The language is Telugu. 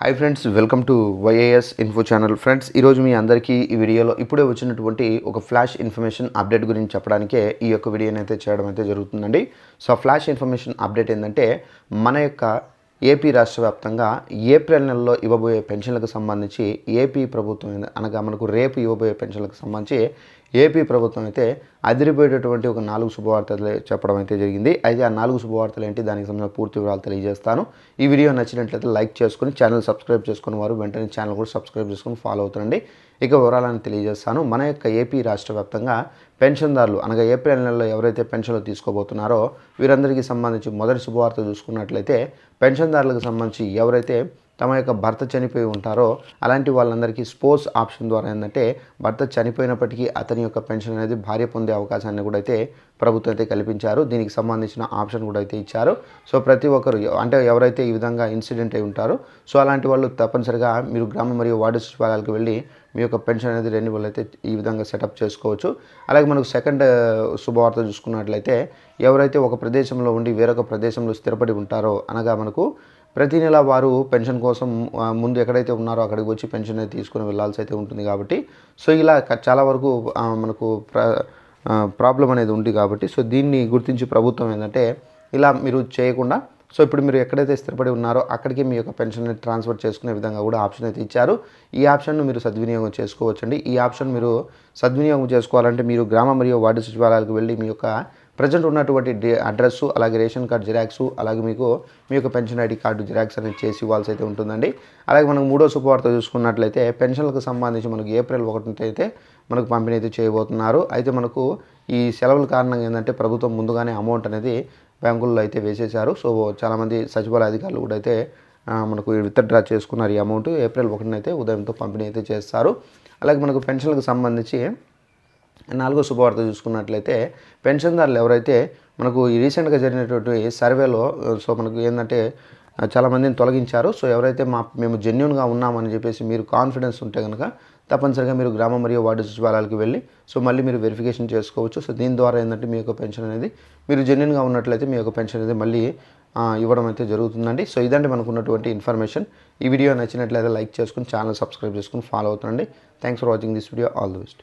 Hi friends welcome to YAS info channel friends ఈరోజు మీ అందరికీ ఈ వీడియోలో ఇప్పుడే వచ్చినటువంటి ఒక ఫ్లాష్ ఇన్ఫర్మేషన్ అప్డేట్ గురించి చెప్పడానికే ఈ యొక్క వీడియోని అయితే చేయడం అయితే జరుగుతుందండి. సో ఫ్లాష్ ఇన్ఫర్మేషన్ అప్డేట్ ఏంటంటే మన యొక్క ఏపీ రాష్ట్ర వ్యాప్తంగా ఏప్రిల్ నెలలో ఇవ్వబోయే పెన్షన్లకు సంబంధించి ఏపీ ప్రభుత్వం అనగా మనకు రేపు ఇవ్వబోయే పెన్షన్లకు సంబంధించి ఏపీ ప్రభుత్వం అయితే అదిరిపోయేటటువంటి ఒక నాలుగు శుభవార్తలు చెప్పడం అయితే జరిగింది. అయితే ఆ నాలుగు శుభవార్తలు ఏంటి? దానికి సంబంధించిన పూర్తి వివరాలు తెలియజేస్తాను. ఈ వీడియో నచ్చినట్లయితే లైక్ చేసుకుని ఛానల్ సబ్స్క్రైబ్ చేసుకున్న వారు వెంటనే ఛానల్ కూడా సబ్స్క్రైబ్ చేసుకుని ఫాలో అవుతుండండి. ఇక వివరాలను తెలియజేస్తాను. మన యొక్క ఏపీ రాష్ట్ర వ్యాప్తంగా పెన్షన్దారులు అనగా ఏప్రిల్ నెలలో ఎవరైతే పెన్షన్లు తీసుకోబోతున్నారో వీరందరికీ సంబంధించి మొదటి శుభవార్త చూసుకున్నట్లయితే పెన్షన్దారులకు సంబంధించి ఎవరైతే తమ యొక్క భర్త చనిపోయి ఉంటారో అలాంటి వాళ్ళందరికీ స్పోర్ట్స్ ఆప్షన్ ద్వారా ఏంటంటే భర్త చనిపోయినప్పటికీ అతని యొక్క పెన్షన్ అనేది భార్య పొందే అవకాశాన్ని కూడా అయితే ప్రభుత్వం అయితే కల్పించారు. దీనికి సంబంధించిన ఆప్షన్ కూడా అయితే ఇచ్చారు. సో ప్రతి ఒక్కరు అంటే ఎవరైతే ఈ విధంగా ఇన్సిడెంట్ అయి ఉంటారో సో అలాంటి వాళ్ళు తప్పనిసరిగా మీరు గ్రామ మరియు వార్డు సచివాలయాలకు వెళ్ళి మీ యొక్క పెన్షన్ అనేది రెన్యువల్ అయితే ఈ విధంగా సెటప్ చేసుకోవచ్చు. అలాగే మనకు సెకండ్ శుభవార్త చూసుకున్నట్లయితే ఎవరైతే ఒక ప్రదేశంలో ఉండి వేరొక ప్రదేశంలో స్థిరపడి ఉంటారో అనగా మనకు ప్రతి నెల వారు పెన్షన్ కోసం ముందు ఎక్కడైతే ఉన్నారో అక్కడికి వచ్చి పెన్షన్ అయితే తీసుకుని వెళ్ళాల్సి అయితే ఉంటుంది కాబట్టి సో ఇలా చాలా వరకు మనకు ప్రాబ్లం అనేది ఉంది కాబట్టి సో దీన్ని గుర్తించి ప్రభుత్వం ఏంటంటే ఇలా మీరు చేయకుండా సో ఇప్పుడు మీరు ఎక్కడైతే స్థిరపడి ఉన్నారో అక్కడికి మీ యొక్క పెన్షన్ ట్రాన్స్ఫర్ చేసుకునే విధంగా కూడా ఆప్షన్ అయితే ఇచ్చారు. ఈ ఆప్షన్ను మీరు సద్వినియోగం చేసుకోవచ్చండి. ఈ ఆప్షన్ మీరు సద్వినియోగం చేసుకోవాలంటే మీరు గ్రామ మరియు వార్డు సచివాలయాలకు వెళ్ళి మీ యొక్క ప్రజెంట్ ఉన్నటువంటి అడ్రస్ అలాగే రేషన్ కార్డు జిరాక్స్ అలాగే మీకు మీ యొక్క పెన్షన్ ఐడి కార్డు జిరాక్స్ అనేది చేసి ఇవ్వాల్సి అయితే ఉంటుందండి. అలాగే మనకు మూడో శుభవార్త చూసుకున్నట్లయితే పెన్షన్లకు సంబంధించి మనకు ఏప్రిల్ ఒకటి అయితే మనకు పంపిణీ అయితే చేయబోతున్నారు. అయితే మనకు ఈ సెలవుల కారణంగా ఏంటంటే ప్రభుత్వం ముందుగానే అమౌంట్ అనేది బ్యాంకుల్లో అయితే వేసేశారు. సో చాలామంది సచివాలయ అధికారులు కూడా అయితే మనకు విత్డ్రా చేసుకున్నారు ఈ అమౌంట్. ఏప్రిల్ ఒకటినైతే ఉదయంతో పంపిణీ అయితే చేస్తారు. అలాగే మనకు పెన్షన్లకు సంబంధించి నాలుగో శుభవార్త చూసుకున్నట్లయితే పెన్షన్దారులు ఎవరైతే మనకు ఈ రీసెంట్గా జరిగినటువంటి సర్వేలో సో మనకు ఏంటంటే చాలామందిని తొలగించారు. సో ఎవరైతే మా మేము జెన్యున్గా ఉన్నామని చెప్పేసి మీరు కాన్ఫిడెన్స్ ఉంటే కనుక తప్పనిసరిగా మీరు గ్రామ మరియు వార్డు సచివాలయాలకు వెళ్ళి సో మళ్ళీ మీరు వెరిఫికేషన్ చేసుకోవచ్చు. సో దీని ద్వారా ఏంటంటే మీ యొక్క పెన్షన్ అనేది మీరు జెన్యున్గా ఉన్నట్లయితే మీ యొక్క పెన్షన్ అనేది మళ్ళీ ఇవ్వడం అయితే జరుగుతుందండి. సో ఇదండి మనకు ఉన్నటువంటి ఇన్ఫర్మేషన్. ఈ వీడియో నచ్చినట్లయితే లైక్ చేసుకుని ఛానల్ సబ్స్క్రైబ్ చేసుకుని follow అవుతుండండి. Thanks for watching this video all the best